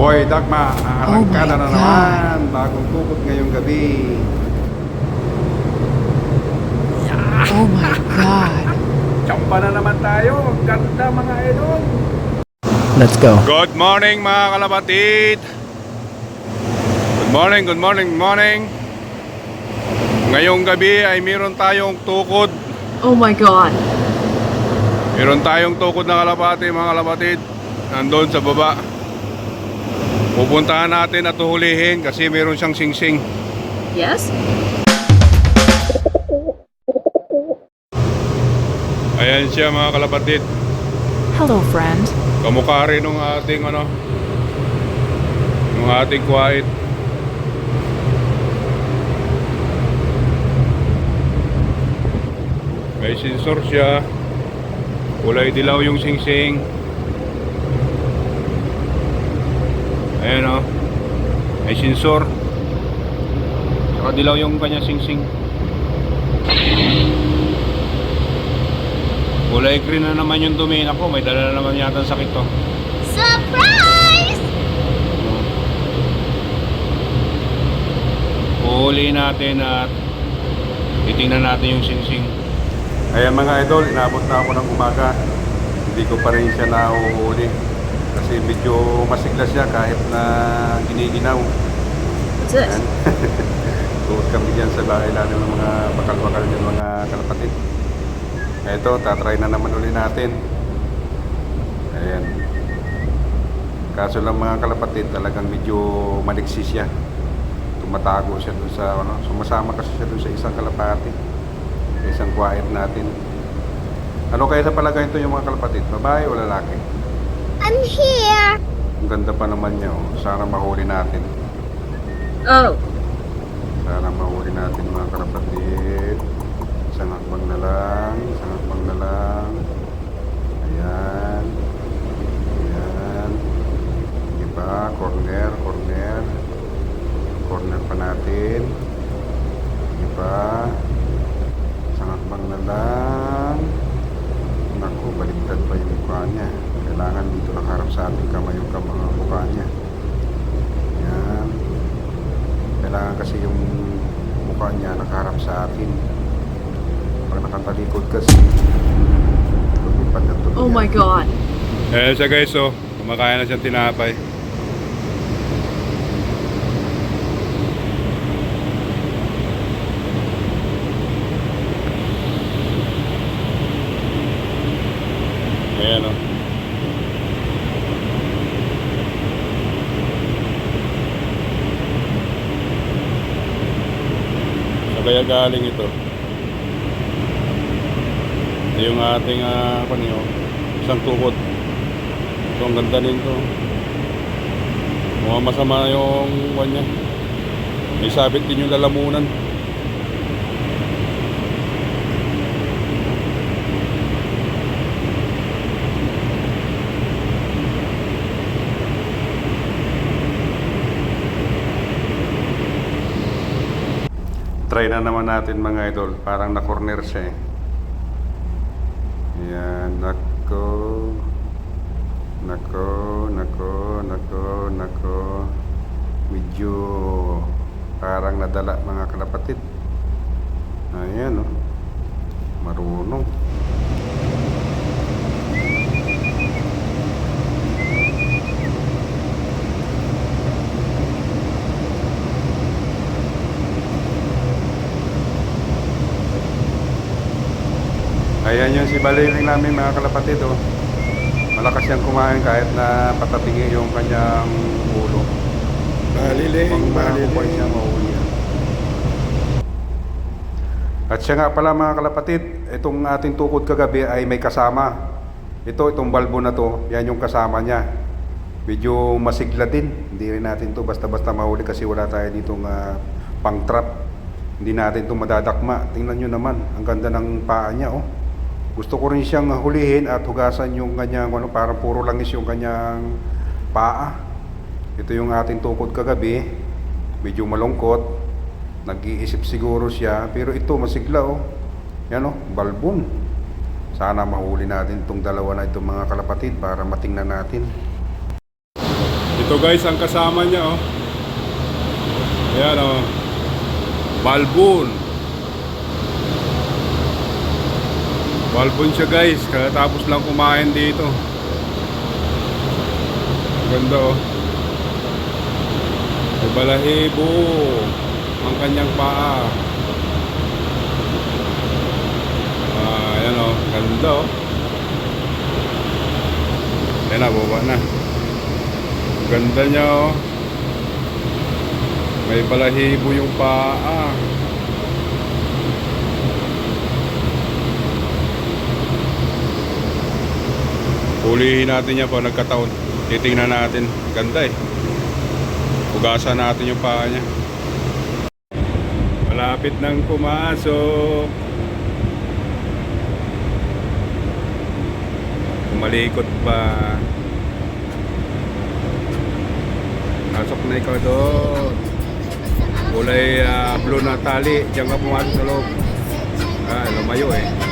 Boy Dagma, arangkada Oh na my naman. Bagong tukot ngayong gabi. Oh my God. Tsampa na naman tayo. Ang Ganda mga idol. Let's go. Good morning mga kalapatid. Good morning, good morning, good morning. Ngayong gabi ay meron tayong tukod. Oh my God. Meron tayong tukod na kalapati mga kalapatid. Nandun sa baba. Pupuntahan natin at huhulihin kasi meron siyang singsing. Yes? Ayan siya mga kalapatid. Hello, friend. Kamukha rin ng ating ano ng ating quiet. May sensor siya. Kulay dilaw yung singsing. Ayan o. May sensor. Saka dilaw yung kanya singsing. Kulay green na naman yung domain ako. May dala na naman yata sakit to. Surprise! Uhuli natin at titingnan natin yung singsing. Ayan mga idol, inabot na ako ng umaga. Hindi ko pa rin siya nahuhuli. Kasi medyo masigla siya kahit na giniginaw. What's this? Tuot kami dyan sa bahay lalo ng mga bakal-bakal dyan mga kalapatid. Ito, tatry na naman uli natin. Ayan. Kaso lang mga kalapatid, talagang medyo maliksi siya. Tumatago siya dun sa, ano, sumasama kasi siya dun sa isang kalapati. Sa isang quiet natin. Ano kaya sa palagay ito yung mga kalapatid? Babae o lalaki? I'm here. Ang ganda pa naman niya, oh. Sana mahuli natin. Oh. Sana mahuli natin mga kalapatid. Isang hakbang na lang, isang hakbang na lang. Ayan. Ayan. Iba, corner, corner. Corner pa natin. Iba. Isang hakbang na lang. Naku, baliktad pa yung mukha niya. Kailangan dito nakaharap sa ating kamay yung mga mukha niya. Ayan. Kailangan kasi yung mukha niya nakaharap sa atin. Pag nakatalikod kasi. Oh my God. Eh siya guys, oh, kumakain na siyang tinapay. Ayan oh. Saan kaya galing ito? Ito yung ating uh, ano yun, isang tukod. Ito ang ganda nito. Mukhang masama yung kanya. May sabit din yung lalamunan. Try na naman natin mga idol. Parang na-corner siya eh. Yan, nako. Nako, nako, nako, nako. Medyo parang nadala mga kalapatid. Ayan oh. Marunong. Ayan yung si Baliling namin mga kalapatid oh. Malakas siyang kumain kahit na patapingi yung kanyang ulo. Baliling, Makakuha siya yan. At siya nga pala mga kalapatid, itong ating tukod kagabi ay may kasama. Ito, itong balbo na to, yan yung kasama niya. Medyo masigla din. Hindi rin natin to basta-basta mahuli kasi wala tayo ditong ah, pang-trap. Hindi natin to madadakma. Tingnan nyo naman, ang ganda ng paa niya oh. Gusto ko rin siyang hulihin at hugasan yung kanyang ano, parang puro langis yung kanyang paa. Ito yung ating tukod kagabi. Medyo malungkot. Nag-iisip siguro siya. Pero ito, masigla oh. Yan oh, balbon. Sana mahuli natin itong dalawa na itong mga kalapatid para matingnan natin. Ito guys, ang kasama niya oh. Ayan oh. Balbon. Balbon siya guys. Katapos lang kumain dito. Ganda oh. Balahibo. Ang kanyang paa. Ah, ayan oh. Ganda oh. Ayan na, baba na. Ganda niya oh. May balahibo yung paa. Hulihin natin yan po nagkataon. Titingnan natin. Ganda eh. Ugasan natin yung paa niya. Malapit nang pumasok. Kumalikot pa. Pasok na ikaw doon. Kulay ah, blue na tali. Diyan ka pumasok sa loob. Ah, lumayo eh.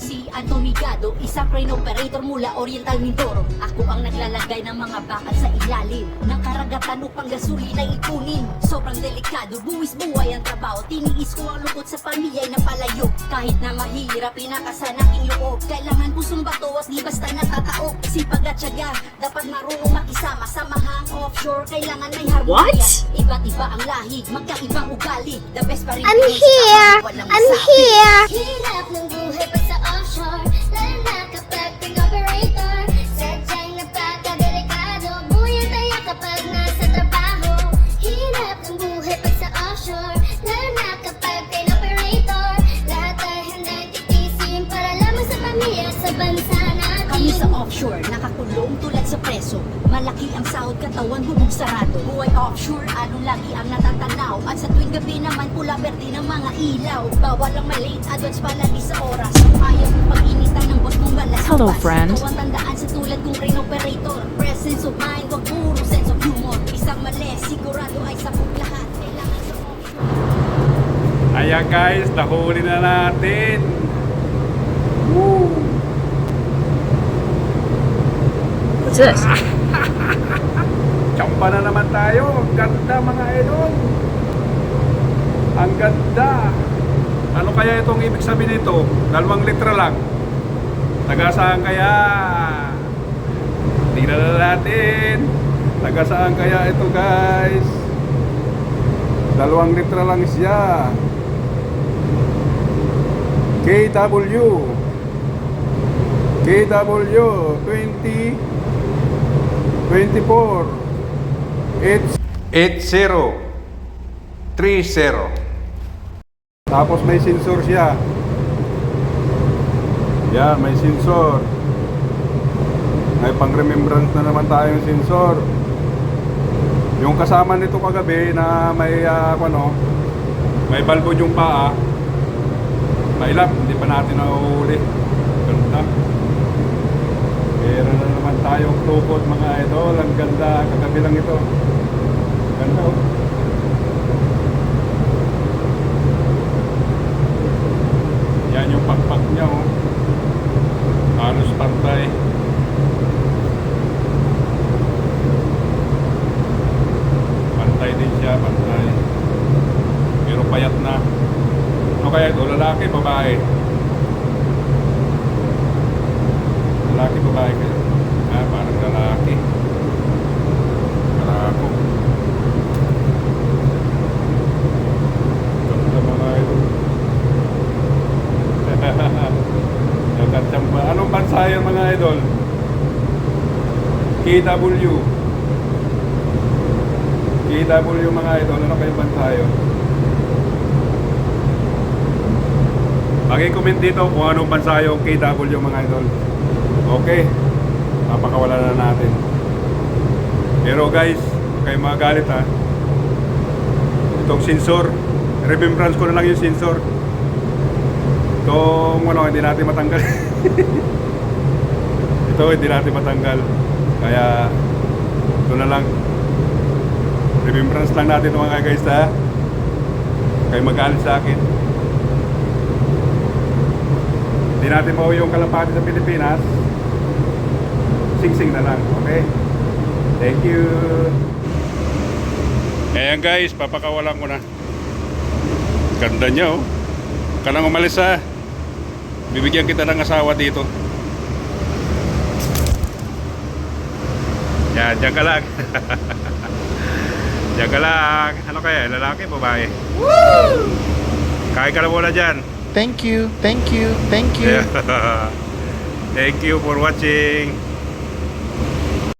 Si Anthony Gado Isang crane operator mula Oriental Mindoro. Ako ang naglalagay ng mga bakal sa ilalim Ng karagatan upang gasolina ipunin Sobrang delikado, buwis buhay ang trabaho. Tiniis ko ang lungkot sa pamilya'y napalayo Kahit na mahirap, pinakasan aking loob Kailangan pusong batuwas, di basta natataok Sipag at syaga, dapat marunong makisama Samahang offshore, kailangan may harmonia What? Iba't iba ang lahi, magkaibang ugali. The best pa rin I'm here! I'm here! Hirap ng buhay pag offshore Lalo na kapag ping operator. Sadyang napakadelikado Buyan tayo kapag nasa trabaho. Hirap ng buhay pag sa offshore. Lalo na kapag ping operator. Lahat ay handang titisin lamang sa pamilya sa bansa sa offshore, nakakulong tulad sa preso. Malaki ang sahod, katawan bubog sarado. Buhay offshore, anong lagi ang natatanaw? At sa tuwing gabi naman, pula berde ng mga ilaw. Bawal ang malate, advance palagi sa oras. Ayaw mo pag-initan ng boss mong balas. Hello, friend. Ikaw ang tandaan sa tulad kong crane operator Presence of mind, wag puro sense of humor. Isang mali, sigurado ay sapot lahat. Kailangan sa offshore. Ayan guys, nahuli na natin. Woo! What's this? Tsampa na naman tayo. Ang ganda mga idol. Ang ganda. Ano kaya itong ibig sabihin nito? Dalawang litra lang. Taga saan kaya? Tingnan na natin. Taga saan kaya ito guys? Dalawang litra lang siya. KW. KW 20 24 80 30 Tapos may sensor siya. Yan, may sensor. May pang-remembrance na naman tayong sensor. Yung kasama nito kagabi na may ah, ano, may balbo yung paa. Mailap, hindi pa natin nahuhuli. Ganda. Meron na naman tayong tukod mga idol. Ang ganda. Kagabi lang ito. Ganda oh. Yan yung pakpak niya oh. Halos pantay. Pantay din siya, pantay. Pero payat na. Ano kaya ito? Lalaki, babae? Lalaki, babae kayo? Ah, parang lalaki. Karako. Ganda mga idol. Nagkatsamba. Anong bansa yan mga idol? KW. KW mga idol. Ano kayong bansa yun? Pag-comment dito kung anong bansa yung KW mga idol. Okay. Papakawala na natin. Pero guys, huwag kayong magalit ha. Itong sensor, remembrance ko na lang yung sensor. Itong ano, hindi natin matanggal. ito, hindi natin matanggal. Kaya, ito na lang. Remembrance lang natin mga guys ha. Kayong magalit sa akin. Hindi natin mauwi yung kalapati sa Pilipinas. Sing-sing na lang, okay? Thank you. Ayan guys, papakawalan ko na. Ganda niya oh. Ka nang umalis ha. Bibigyan kita ng asawa dito. Yan, diyan ka lang. diyan ka lang. Ano kaya? Lalaki, babae? Woo! Kain ka na muna dyan. Thank you, thank you, thank you. Thank you for watching.